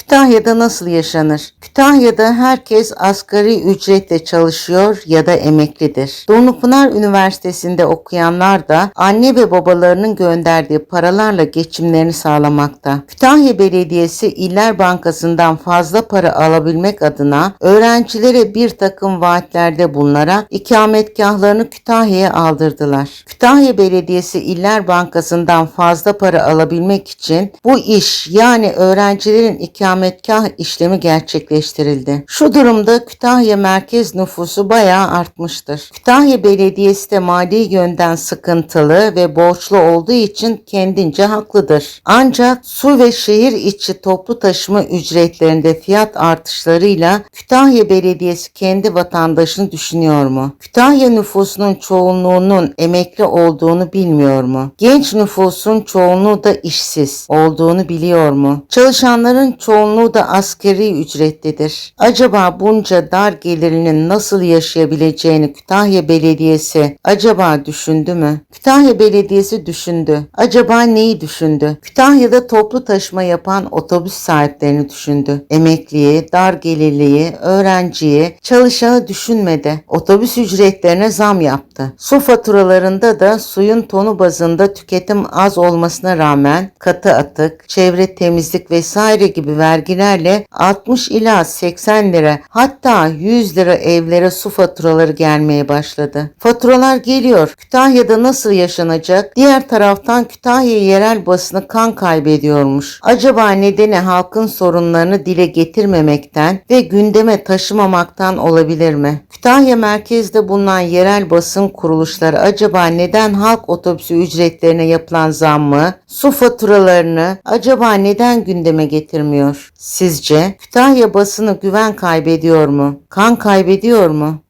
Kütahya'da nasıl yaşanır? Kütahya'da herkes asgari ücretle çalışıyor ya da emeklidir. Donupınar Üniversitesi'nde okuyanlar da anne ve babalarının gönderdiği paralarla geçimlerini sağlamakta. Kütahya Belediyesi İller Bankası'ndan fazla para alabilmek adına öğrencilere bir takım vaatlerde bulunarak ikametgahlarını Kütahya'ya aldırdılar. Kütahya Belediyesi İller Bankası'ndan fazla para alabilmek için bu iş yani öğrencilerin ikametgah işlemi gerçekleştirildi. Şu durumda Kütahya merkez nüfusu bayağı artmıştır. Kütahya Belediyesi de mali yönden sıkıntılı ve borçlu olduğu için kendince haklıdır. Ancak su ve şehir içi toplu taşıma ücretlerinde fiyat artışlarıyla Kütahya Belediyesi kendi vatandaşını düşünüyor mu? Kütahya nüfusunun çoğunluğunun emekli olduğunu bilmiyor mu? Genç nüfusun çoğunluğu da işsiz olduğunu biliyor mu? Çalışanların çoğunluğu da askeri ücretlidir. Acaba bunca dar gelirinin nasıl yaşayabileceğini Kütahya Belediyesi acaba düşündü mü? Kütahya Belediyesi düşündü. Acaba neyi düşündü? Kütahya'da toplu taşıma yapan otobüs sahiplerini düşündü. Emekliyi, dar gelirliyi, öğrenciyi, çalışanı düşünmedi. Otobüs ücretlerine zam yaptı. Su faturalarında da suyun tonu bazında tüketim az olmasına rağmen katı atık, çevre temizlik vesaire gibi vergilerle 60 ila 80 lira hatta 100 lira evlere su faturaları gelmeye başladı. Faturalar geliyor. Kütahya'da nasıl yaşanacak? Diğer taraftan Kütahya yerel basını kan kaybediyormuş. Acaba nedeni halkın sorunlarını dile getirmemekten ve gündeme taşımamaktan olabilir mi? Kütahya merkezde bulunan yerel basın kuruluşları acaba neden halk otobüsü ücretlerine yapılan zammı, su faturalarını acaba neden gündeme getirmiyor? Sizce Kütahya basını güven kaybediyor mu? Kan kaybediyor mu?